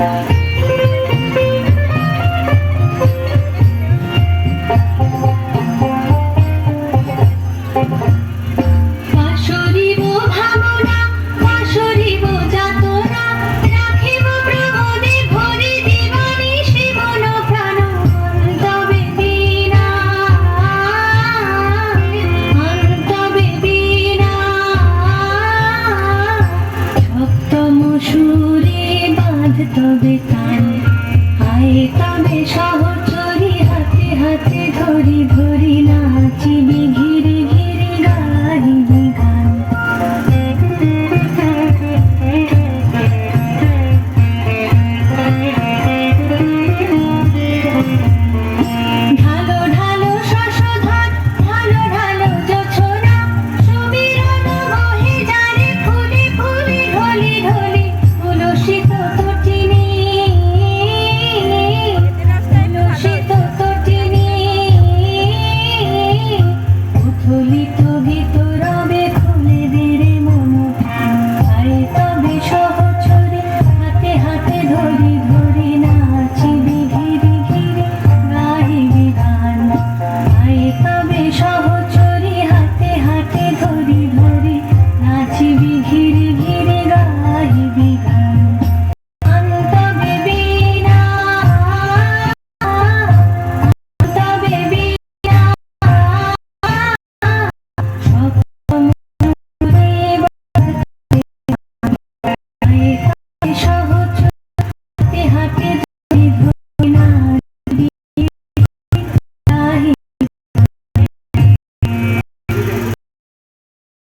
Bye. বাঁধ তবে তান আয় তবে শহর চরি হাতে হাতে ধরি ধরি তবে সব